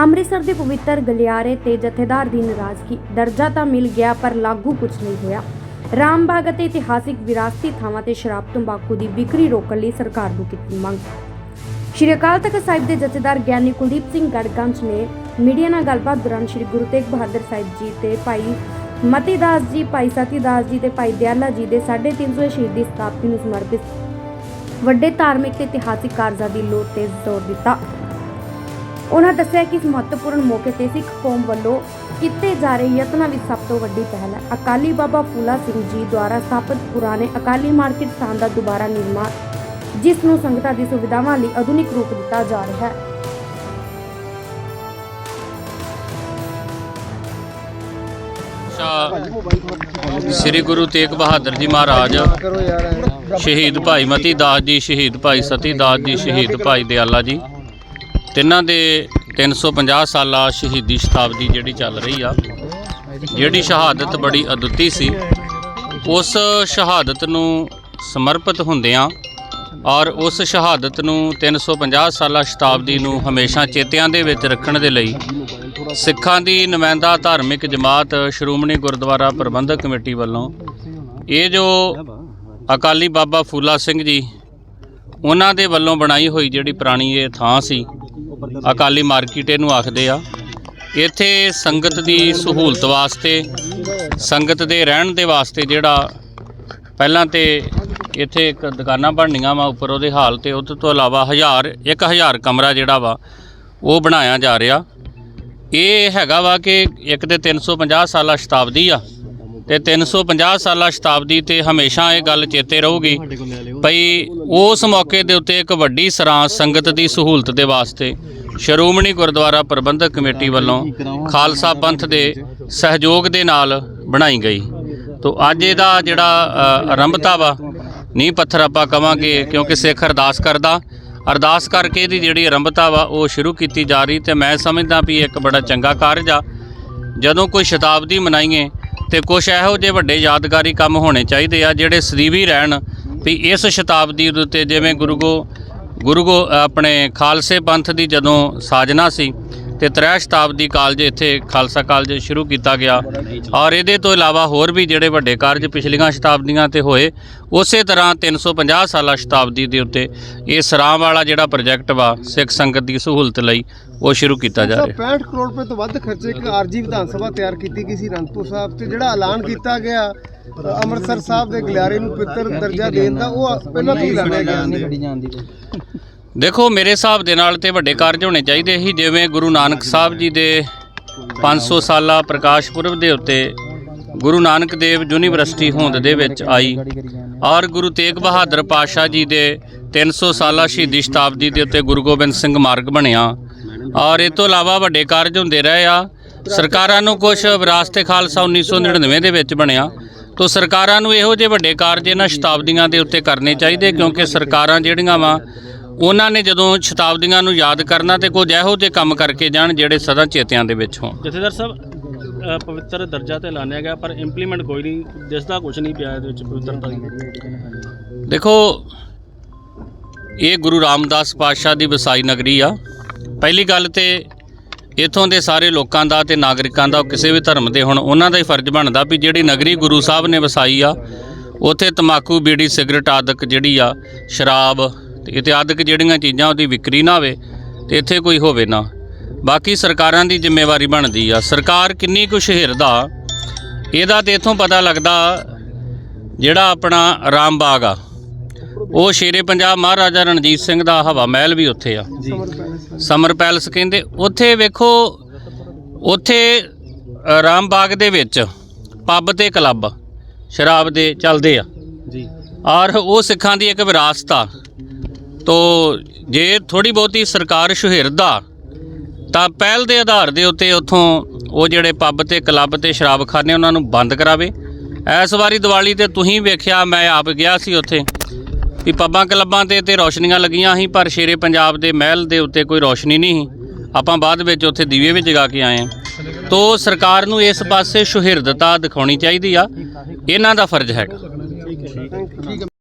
ਅੰਮ੍ਰਿਤਸਰ ਦੇ ਪਵਿੱਤਰ ਗਲਿਆਰੇ ਤੇ ਜਥੇਦਾਰ ਦੀ ਨਾਰਾਜ਼ਗੀ। ਦਰਜਾ ਤਾਂ ਮਿਲ ਗਿਆ, ਪਰ ਲਾਗੂ ਕੁਝ ਨਹੀਂ ਹੋਇਆ। ਰਾਮਬਾਗ ਅਤੇ ਇਤਿਹਾਸਿਕ ਵਿਰਾਸਤੀ ਥਾਵਾਂ ਤੇ ਸ਼ਰਾਬ, ਤੰਬਾਕੂ ਦੀ ਵਿਕਰੀ ਰੋਕਣ ਲਈ ਸਰਕਾਰ ਨੂੰ ਕੀਤੀ ਮੰਗ। ਸ਼੍ਰੀ ਅਕਾਲ ਤਖਤ ਸਾਹਿਬ ਦੇ ਜਥੇਦਾਰ ਗਿਆਨੀ ਕੁਲਦੀਪ ਸਿੰਘ ਗੜਗੰਜ ਨੇ ਮੀਡੀਆ ਨਾਲ ਗੱਲਬਾਤ ਦੌਰਾਨ ਸ਼੍ਰੀ ਗੁਰੂ ਤੇਗ ਬਹਾਦਰ ਸਾਹਿਬ ਜੀ ਤੇ ਭਾਈ ਮਤੀ ਦਾਸ ਜੀ, ਭਾਈ ਸਤੀ ਦਾਸ ਜੀ ਤੇ ਭਾਈ ਦਿਆਲਾ ਜੀ ਦੇ 350 ਸ਼ਹੀਦੀ ਸਤਾਬਦੀ ਨੂੰ ਸਮਰਪਿਤ ਵੱਡੇ ਧਾਰਮਿਕ ਤੇ ਇਤਿਹਾਸਿਕ ਕਾਰਜਾਂ ਦੀ ਲੋੜ ਤੇ ਜ਼ੋਰ ਦਿੱਤਾ। ਉਹਨਾਂ ਦੱਸਿਆ ਕਿ ਇਸ ਮਹੱਤਵਪੂਰਨ ਮੌਕੇ ਤੇ ਸਿੱਖ ਕੌਮ ਵੱਲੋਂ ਕੀਤੇ ਜਾ ਰਹੇ ਯਤਨਾਂ ਵਿੱਚ ਸਭ ਤੋਂ ਵੱਡੀ ਪਹਿਲ ਹੈ। ਅਕਾਲੀ ਬਾਬਾ ਫੂਲਾ ਸਿੰਘ ਜੀ ਦੁਆਰਾ ਸਥਾਪਿਤ ਪੁਰਾਣੇ ਅਕਾਲੀ ਮਾਰਕੀਟ ਸਥਾਨ ਦਾ ਦੁਬਾਰਾ ਨਿਰਮਾਣ, ਜਿਸ ਨੂੰ ਸੰਗਤਾਂ ਦੀ ਸੁਵਿਧਾਵਾਂ ਲਈ ਆਧੁਨਿਕ ਰੂਪ ਦਿੱਤਾ ਜਾ ਰਿਹਾ ਹੈ। ਸ੍ਰੀ ਗੁਰੂ ਤੇਗ ਬਹਾਦਰ ਜੀ ਮਹਾਰਾਜ, ਸ਼ਹੀਦ ਭਾਈ ਮਤੀ ਦਾਸ ਜੀ, ਸ਼ਹੀਦ ਭਾਈ ਸਤੀ ਦਾਸ ਜੀ, ਸ਼ਹੀਦ ਭਾਈ ਦਿਆਲਾ ਜੀ। ਤਿੰਨਾਂ ਦੇ 350 ਸਾਲਾ ਸ਼ਹੀਦੀ ਸ਼ਤਾਬਦੀ ਜਿਹੜੀ ਚੱਲ ਰਹੀ ਆ, ਜਿਹੜੀ ਸ਼ਹਾਦਤ ਬੜੀ ਅਦੁੱਤੀ ਸੀ, ਉਸ ਸ਼ਹਾਦਤ ਨੂੰ ਸਮਰਪਿਤ ਹੁੰਦਿਆਂ ਔਰ ਉਸ ਸ਼ਹਾਦਤ ਨੂੰ 350 ਸਾਲਾ ਸ਼ਤਾਬਦੀ ਨੂੰ ਹਮੇਸ਼ਾ ਚੇਤਿਆਂ ਦੇ ਵਿੱਚ ਰੱਖਣ ਦੇ ਲਈ ਸਿੱਖਾਂ ਦੀ ਨੁਮਾਇੰਦਾ ਧਾਰਮਿਕ ਜਮਾਤ ਸ਼੍ਰੋਮਣੀ ਗੁਰਦੁਆਰਾ ਪ੍ਰਬੰਧਕ ਕਮੇਟੀ ਵੱਲੋਂ ਇਹ ਜੋ ਅਕਾਲੀ ਬਾਬਾ ਫੂਲਾ ਸਿੰਘ ਜੀ, ਉਹਨਾਂ ਦੇ ਵੱਲੋਂ ਬਣਾਈ ਹੋਈ ਜਿਹੜੀ ਪੁਰਾਣੀ ਇਹ ਥਾਂ ਸੀ ਅਕਾਲੀ ਮਾਰਕੀਟ ਇਹਨੂੰ ਆਖਦੇ ਆ। ਇੱਥੇ ਸੰਗਤ ਦੀ ਸਹੂਲਤ ਵਾਸਤੇ, ਸੰਗਤ ਦੇ ਰਹਿਣ ਦੇ ਵਾਸਤੇ ਜਿਹੜਾ ਪਹਿਲਾਂ ਤੇ ਇੱਥੇ ਇੱਕ ਦੁਕਾਨਾਂ ਬਣਨੀਆਂ ਵਾ ਉੱਪਰ ਉਹਦੇ ਹਾਲ ਤੇ ਉਹ ਤੋਂ ਇਲਾਵਾ ਹਜ਼ਾਰ 1000 ਕਮਰਾ ਜਿਹੜਾ ਵਾ, ਉਹ ਬਣਾਇਆ ਜਾ ਰਿਹਾ। ਇਹ ਹੈਗਾ ਵਾ ਕਿ ਇੱਕ ਤੇ 350 ਸਾਲਾ ਸ਼ਤਾਬਦੀ ਆ। ਤੇ 350 ਸਾਲਾ ਸ਼ਤਾਬਦੀ ਤੇ ਹਮੇਸ਼ਾ ਇਹ ਗੱਲ ਚੇਤੇ ਰਹੂਗੀ ਭਈ ਉਸ ਮੌਕੇ ਦੇ ਉੱਤੇ ਇੱਕ ਵੱਡੀ ਸਰਾਂ ਸੰਗਤ ਦੀ ਸਹੂਲਤ ਦੇ ਵਾਸਤੇ ਸ਼੍ਰੋਮਣੀ ਗੁਰਦੁਆਰਾ ਪ੍ਰਬੰਧਕ ਕਮੇਟੀ ਵੱਲੋਂ ਖਾਲਸਾ ਪੰਥ ਦੇ ਸਹਿਯੋਗ ਦੇ ਨਾਲ ਬਣਾਈ ਗਈ। ਤੋ ਅੱਜ ਇਹਦਾ ਜਿਹੜਾ ਆਰੰਭਤਾ ਵਾ, ਨੀਂਹ ਪੱਥਰ ਆਪਾਂ ਕਵਾਂਗੇ ਕਿਉਂਕਿ ਸਿੱਖ ਅਰਦਾਸ ਕਰਦਾ। ਅਰਦਾਸ ਕਰਕੇ ਇਹਦੀ ਜਿਹੜੀ ਆਰੰਭਤਾ ਵਾ, ਉਹ ਸ਼ੁਰੂ ਕੀਤੀ ਜਾ ਰਹੀ ਤੇ ਮੈਂ ਸਮਝਦਾ ਵੀ ਇਹ ਇੱਕ ਬੜਾ ਚੰਗਾ ਕਾਰਜ ਆ। ਜਦੋਂ ਕੋਈ ਸ਼ਤਾਬਦੀ ਮਨਾਈਏ ਤੇ ਕੁਝ ਇਹੋ ਜਿਹੇ ਵੱਡੇ ਯਾਦਗਾਰੀ ਕੰਮ ਹੋਣੇ ਚਾਹੀਦੇ ਆ ਜਿਹੜੇ ਸਦੀਵੀ ਰਹਿਣ ਵੀ ਇਸ ਸ਼ਤਾਬਦੀ ਦੇ ਉੱਤੇ ਜਿਵੇਂ ਗੁਰੂ ਗੋ ਗੁਰੂ ਗੋ ਆਪਣੇ ਖਾਲਸੇ ਪੰਥ ਦੀ ਜਦੋਂ ਸਾਜਨਾ ਸੀ ਤੇ ਤ੍ਰੈ ਸ਼ਤਾਬਦੀ ਕਾਲਜ ਇੱਥੇ ਖਾਲਸਾ ਕਾਲਜ ਸ਼ੁਰੂ ਕੀਤਾ ਗਿਆ ਔਰ ਇਹਦੇ ਤੋਂ ਇਲਾਵਾ ਹੋਰ ਵੀ ਜਿਹੜੇ ਵੱਡੇ ਕਾਰਜ ਪਿਛਲੀਆਂ ਸ਼ਤਾਬਦੀਆਂ ਤੇ ਹੋਏ ਉਸੇ ਤਰ੍ਹਾਂ 350 ਸਾਲਾ ਸ਼ਤਾਬਦੀ ਦੇ ਉੱਤੇ ਇਹ ਸਰਾਂ ਵਾਲਾ ਜਿਹੜਾ ਪ੍ਰੋਜੈਕਟ ਵਾ ਸਿੱਖ ਸੰਗਤ ਦੀ ਸਹੂਲਤ ਲਈ ਉਹ ਸ਼ੁਰੂ ਕੀਤਾ ਜਾ ਰਿਹਾ 65 ਕਰੋੜ ਰੁਪਏ ਤੋਂ ਵੱਧ ਖਰਚੇ ਇੱਕ ਆਰਜੀ ਵਿਧਾਨ ਸਭਾ ਤਿਆਰ ਕੀਤੀ ਗਈ ਸੀ ਰਣਪੁਰ ਸਾਹਿਬ ਤੇ ਜਿਹੜਾ ਐਲਾਨ ਕੀਤਾ ਗਿਆ ਅੰਮ੍ਰਿਤਸਰ ਸਾਹਿਬ ਦੇ ਗਲਿਆਰੇ ਨੂੰ ਪਿੱਤਰ ਦਰਜਾ ਦੇਣ ਦਾ ਉਹ ਪਹਿਲਾਂ ਤੋਂ ਹੀ ਐਲਾਨਿਆ ਗਿਆ ਸੀ ਦੇਖੋ, ਮੇਰੇ ਹਿਸਾਬ ਦੇ ਨਾਲ ਤੇ ਵੱਡੇ ਕਾਰਜ ਹੋਣੇ ਚਾਹੀਦੇ ਸੀ, ਜਿਵੇਂ ਗੁਰੂ ਨਾਨਕ ਸਾਹਿਬ ਜੀ ਦੇ 500 ਸਾਲਾ ਪ੍ਰਕਾਸ਼ ਪੁਰਬ ਦੇ ਉੱਤੇ ਗੁਰੂ ਨਾਨਕ ਦੇਵ ਯੂਨੀਵਰਸਿਟੀ ਹੋਂਦ ਦੇ ਵਿੱਚ ਆਈ। ਔਰ ਗੁਰੂ ਤੇਗ ਬਹਾਦਰ ਪਾਤਸ਼ਾਹ ਜੀ ਦੇ 300 ਸਾਲਾ ਸ਼ਹੀਦੀ ਸ਼ਤਾਬਦੀ ਦੇ ਉੱਤੇ ਗੁਰੂ ਗੋਬਿੰਦ ਸਿੰਘ ਮਾਰਗ ਬਣਿਆ। ਔਰ ਇਹ ਤੋਂ ਇਲਾਵਾ ਵੱਡੇ ਕਾਰਜ ਹੁੰਦੇ ਰਹੇ ਆ। ਸਰਕਾਰਾਂ ਨੂੰ ਕੁਝ ਵਿਰਾਸਤ-ਏ ਖਾਲਸਾ 1999 ਦੇ ਵਿੱਚ ਬਣਿਆ। ਤੋ ਸਰਕਾਰਾਂ ਨੂੰ ਇਹੋ ਜਿਹੇ ਵੱਡੇ ਕਾਰਜ ਇਹਨਾਂ ਸ਼ਤਾਬਦੀਆਂ ਦੇ ਉੱਤੇ ਕਰਨੇ ਚਾਹੀਦੇ, ਕਿਉਂਕਿ ਸਰਕਾਰਾਂ ਜਿਹੜੀਆਂ ਵਾ ਉਹਨਾਂ ਨੇ ਜਦੋਂ ਸ਼ਤਾਬਦੀਆਂ ਨੂੰ ਯਾਦ ਕਰਨਾ ਤੇ ਕੁਝ ਇਹੋ ਜਿਹੇ ਕੰਮ ਕਰਕੇ ਜਾਣ ਜਿਹੜੇ ਸਦਾ ਚੇਤਿਆਂ ਦੇ ਵਿੱਚ ਹੋਣ। ਜਥੇਦਾਰ ਸਾਹਿਬ ਅ, ਪਵਿੱਤਰ ਦਰਜਾ ਤੇ ਲਾਣਿਆ ਗਿਆ ਪਰ ਇੰਪਲੀਮੈਂਟ ਕੋਈ ਨਹੀਂ ਦਿਸਦਾ ਕੁਝ ਨਹੀਂ ਪਿਆ ਇਹਦੇ ਵਿੱਚ ਪਵਿੱਤਰਤਾ ਦੀ। ਦੇਖੋ ਇਹ ਗੁਰੂ ਰਾਮਦਾਸ ਪਾਤਸ਼ਾਹ ਦੀ ਵਸਾਈ ਨਗਰੀ ਆ। ਪਹਿਲੀ ਗੱਲ ਤੇ ਇਥੋਂ ਦੇ ਸਾਰੇ ਲੋਕਾਂ ਦਾ ਤੇ ਨਾਗਰਿਕਾਂ ਦਾ ਕਿਸੇ ਵੀ ਧਰਮ ਦੇ ਹੁਣ ਉਹਨਾਂ ਦਾ ਹੀ ਫਰਜ਼ ਬਣਦਾ ਵੀ ਜਿਹੜੀ ਨਗਰੀ ਗੁਰੂ ਸਾਹਿਬ ਨੇ ਵਸਾਈ ਆ ਉਥੇ ਤਮਾਕੂ ਬੀੜੀ ਸਿਗਰਟ ਆਦਿਕ ਜਿਹੜੀ ਆ ਸ਼ਰਾਬ ਤੇ ਇਤਿਆਦਿਕ ਜਿਹੜੀਆਂ ਚੀਜ਼ਾਂ ਉਹਦੀ ਵਿਕਰੀ ਨਾ ਹੋਵੇ ਤੇ ਇੱਥੇ ਕੋਈ ਹੋਵੇ ਨਾ। ਬਾਕੀ ਸਰਕਾਰਾਂ ਦੀ ਜ਼ਿੰਮੇਵਾਰੀ ਬਣਦੀ ਆ। ਸਰਕਾਰ ਕਿੰਨੀ ਕੁ ਸ਼ਹਿਰਦਾ ਇਹਦਾ ਤੇ ਇਥੋਂ ਪਤਾ ਲੱਗਦਾ ਜਿਹੜਾ ਆਪਣਾ ਰਾਮਬਾਗ ਆ। ਉਹ ਸ਼ੇਰੇ ਪੰਜਾਬ ਮਹਾਰਾਜਾ ਰਣਜੀਤ ਸਿੰਘ ਦਾ ਹਵਾ ਮਹਿਲ ਵੀ ਉੱਥੇ ਆ। ਸਮਰ ਪੈਲਸ ਕਹਿੰਦੇ ਉੱਥੇ ਵੇਖੋ ਉੱਥੇ ਅ, ਰਾਮਬਾਗ ਦੇ ਵਿੱਚ ਪੱਬ ਤੇ ਕਲੱਬ ਸ਼ਰਾਬ ਦੇ ਚੱਲਦੇ ਆ। ਜੀ। ਔਰ ਉਹ ਸਿੱਖਾਂ ਦੀ ਇੱਕ ਵਿਰਾਸਤ ਆ। ਤੋ ਜੇ ਥੋੜੀ ਬਹੁਤੀ ਸਰਕਾਰ ਸ਼ਹਿਰਦਾ, ਤਾਂ ਪਹਿਲ ਦੇ ਆਧਾਰ ਦੇ ਉੱਤੇ ਉੱਥੋਂ ਉਹ ਜਿਹੜੇ ਪੱਬ ਤੇ ਕਲੱਬ ਤੇ ਸ਼ਰਾਬਖਾਨੇ ਉਹਨਾਂ ਨੂੰ ਬੰਦ ਕਰਾਵੇ। ਇਸ ਵਾਰੀ ਦੀਵਾਲੀ ਤੇ ਤੁਸੀਂ ਵੇਖਿਆ, ਮੈਂ ਆਪ ਗਿਆ ਸੀ ਉੱਥੇ ਵੀ ਪੱਬਾਂ ਕਲੱਬਾਂ ਤੇ ਤੇ ਰੌਸ਼ਨੀਆਂ ਲੱਗੀਆਂ ਸੀ, ਪਰ ਸ਼ੇਰੇ ਪੰਜਾਬ ਦੇ ਮਹਿਲ ਦੇ ਉੱਤੇ ਕੋਈ ਰੌਸ਼ਨੀ ਨਹੀਂ ਸੀ। ਆਪਾਂ ਬਾਅਦ ਵਿੱਚ ਉੱਥੇ ਦੀਵੇ ਵੀ ਜਗਾ ਕੇ ਆਏ ਹਾਂ। ਤੋ ਸਰਕਾਰ ਨੂੰ ਇਸ ਪਾਸੇ ਸੁਹਿਰਦਤਾ ਦਿਖਾਉਣੀ ਚਾਹੀਦੀ ਆ। ਇਹਨਾਂ ਦਾ ਫਰਜ਼ ਹੈਗਾ।